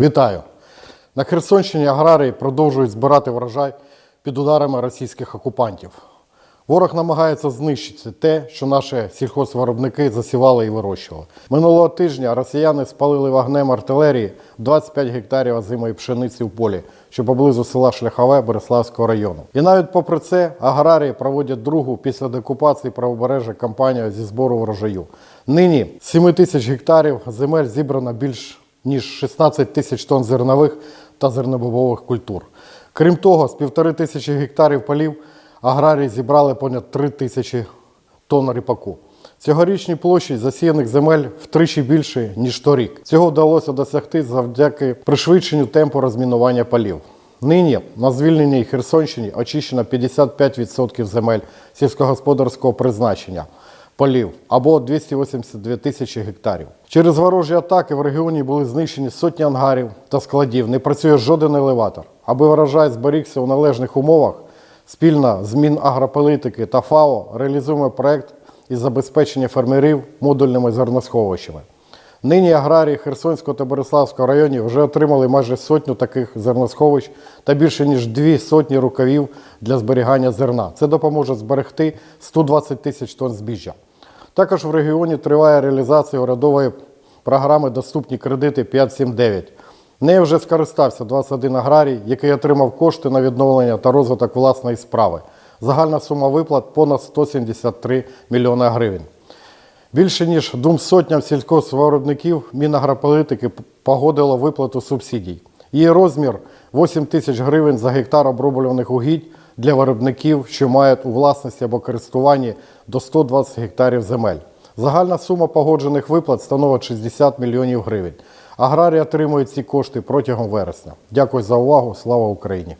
Вітаю! На Херсонщині аграрії продовжують збирати врожай під ударами російських окупантів. Ворог намагається знищити те, що наші сільхозвиробники засівали і вирощували. Минулого тижня росіяни спалили вогнем артилерії 25 гектарів озимої пшениці в полі, що поблизу села Шляхове Береславського району. І навіть попри це аграрії проводять другу після деокупації правобережжя кампанію зі збору врожаю. Нині з 7 тисяч гектарів земель зібрано більш ніж 16 тисяч тонн зернових та зернобобових культур. Крім того, з півтори тисячі гектарів полів аграрії зібрали понад 3 тисячі тонн ріпаку. Цьогорічні площі засіяних земель втричі більше, ніж торік. Цього вдалося досягти завдяки пришвидшенню темпу розмінування полів. Нині на звільненій Херсонщині очищено 55% земель сільськогосподарського призначення полів або 282 тисячі гектарів. Через ворожі атаки в регіоні були знищені сотні ангарів та складів. Не працює жоден елеватор. Аби врожай зберігся у належних умовах, спільно з Мінагрополітики та ФАО реалізуємо проект із забезпечення фермерів модульними зерносховищами. Нині аграрії Херсонського та Бориславського районів вже отримали майже сотню таких зерносховищ та більше ніж дві сотні рукавів для зберігання зерна. Це допоможе зберегти 120 тисяч тонн збіжжя. Також в регіоні триває реалізація урядової програми Доступні кредити 579. Нею вже скористався 21 аграрій, який отримав кошти на відновлення та розвиток власної справи. Загальна сума виплат понад 173 мільйони гривень. Більше ніж двом сотням сільськогоспвиробників Мінагрополітики погодило виплату субсидій. Її розмір 8 тисяч гривень за гектар оброблюваних угідь для виробників, що мають у власності або користуванні до 120 гектарів земель. Загальна сума погоджених виплат становить 60 мільйонів гривень. Аграрії отримують ці кошти протягом вересня. Дякую за увагу. Слава Україні!